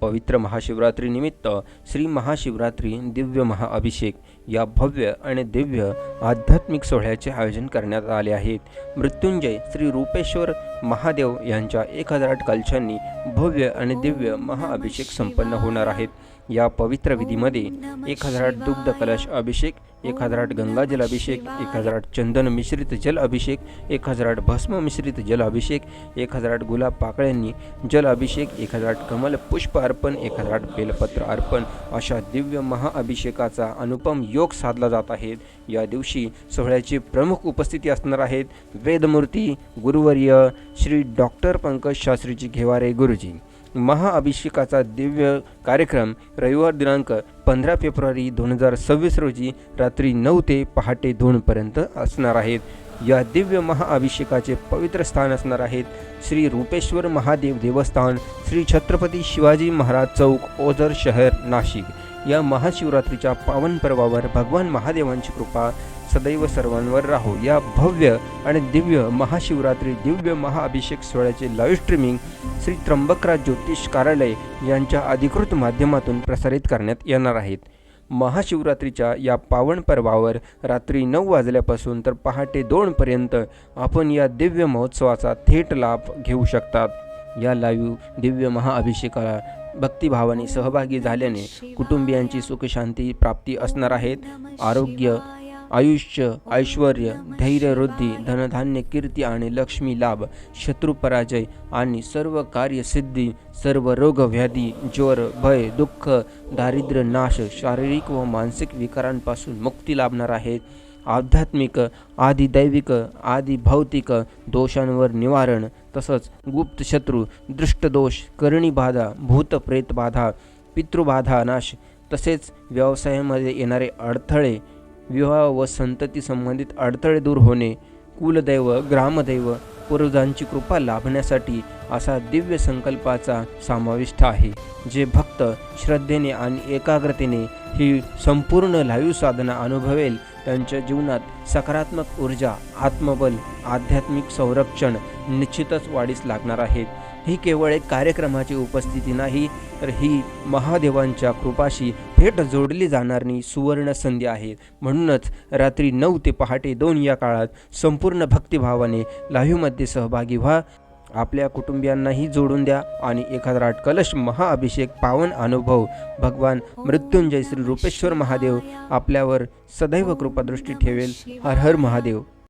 पवित्र महाशिवरात्रीनिमित्त श्री महाशिवरात्री दिव्य महाअभिषेक या भव्य आणि दिव्य आध्यात्मिक सोहळ्याचे आयोजन करण्यात आले आहेत. मृत्युंजय श्री रूपेश्वर महादेव यांच्या एक हजार आठ कलशांनी भव्य आणि दिव्य महाअभिषेक संपन्न होणार आहेत. या पवित्र विधीमध्ये एक हजार आठ दुग्ध कलश अभिषेक एक हजार आठ गंगाजल अभिषेक एक हजार आठ चंदन मिश्रित जल अभिषेक एक हजार आठ भस्म मिश्रित जल अभिषेक एक हजार आठ गुलाब पाकळ्यांनी जल अभिषेक एक हजार आठ कमल पुष्प अर्पण एक हजार आठ बेलपत्र अर्पण अशा दिव्य महाअभिषेकाचा अनुपम योग साधला जात आहे. या दिवशी सोहळ्याची प्रमुख उपस्थिती असणार आहेत वेदमूर्ती गुरुवर्य श्री डॉक्टर पंकज शास्त्रीजी घेवारे गुरुजी. महाअभिषेकाचा दिव्य कार्यक्रम रविवार दिनांक पंधरा फेब्रुवारी दोन हजार सव्वीस रोजी रात्री नऊ ते पहाटे दोनपर्यंत असणार आहेत. या दिव्य महाअभिषेकाचे पवित्र स्थान असणार आहेत श्री रूपेश्वर महादेव देवस्थान श्री छत्रपती शिवाजी महाराज चौक ओझर शहर नाशिक. या महाशिवरात्रीच्या पावन पर्वावर भगवान महादेवांची कृपा सदैव सर्वांवर राहो. या भव्य आणि दिव्य महाशिवरात्री दिव्य महाअभिषेक सोहळ्याचे लाईव्ह स्ट्रीमिंग श्री त्र्यंबकराज ज्योतिष कार्यालय यांच्या अधिकृत माध्यमातून प्रसारित करण्यात येणार आहेत. महाशिवरात्रीच्या या पावन पर्वावर रात्री नऊ वाजल्यापासून तर पहाटे दोनपर्यंत आपण या दिव्य महोत्सवाचा थेट लाभ घेऊ शकतात. या लाईव्ह दिव्य महाअभिषेकाला भक्तिभावाने सहभागी झाल्याने कुटुंबियांची सुखशांती प्राप्ती असणार आहेत आरोग्य आयुष्य ऐश्वर धैर्य वृद्धी धनधान्य कीर्ती आणि लक्ष्मी लाभ शत्रू पराजय आणि सर्व कार्यसिद्धी सर्व रोग व्याधी ज्वर भय दुःख दारिद्र्य नाश शारीरिक व मानसिक विकारांपासून मुक्ती लाभणार आहे आध्यात्मिक आदिदैविक भौतिक दोषांवर निवारण तसंच गुप्त शत्रू दृष्टदोष करणीबाधा भूतप्रेतबाधा पितृबाधा नाश तसेच व्यवसायामध्ये येणारे अडथळे विवाह व संतती संबंधित अडथळे दूर होणे कुलदैव ग्रामदैव पूर्वजांची कृपा लाभण्यासाठी असा दिव्य संकल्पाचा समाविष्ट आहे जे भक्त श्रद्धेने आणि एकाग्रतेने ही संपूर्ण लाईव्ह साधना अनुभवेल त्यांच्या जीवनात सकारात्मक ऊर्जा आत्मबल आध्यात्मिक संरक्षण निश्चितच वाढीस लागणार आहेत ही केवळ एक कार्यक्रमाची उपस्थिती नाही तर ही महादेवांच्या कृपाशी थेट जोडली जाणारी सुवर्ण संधी आहे. म्हणूनच रात्री नऊ ते पहाटे दोन या काळात संपूर्ण भक्तिभावाने लाईव्हमध्ये सहभागी व्हा. आपल्या कुटुंबियांनाही जोडून द्या आणि एखादा कलश महाअभिषेक पावन अनुभव भगवान मृत्युंजय श्री रूपेश्वर महादेव आपल्यावर सदैव कृपादृष्टी ठेवेल. हर हर महादेव.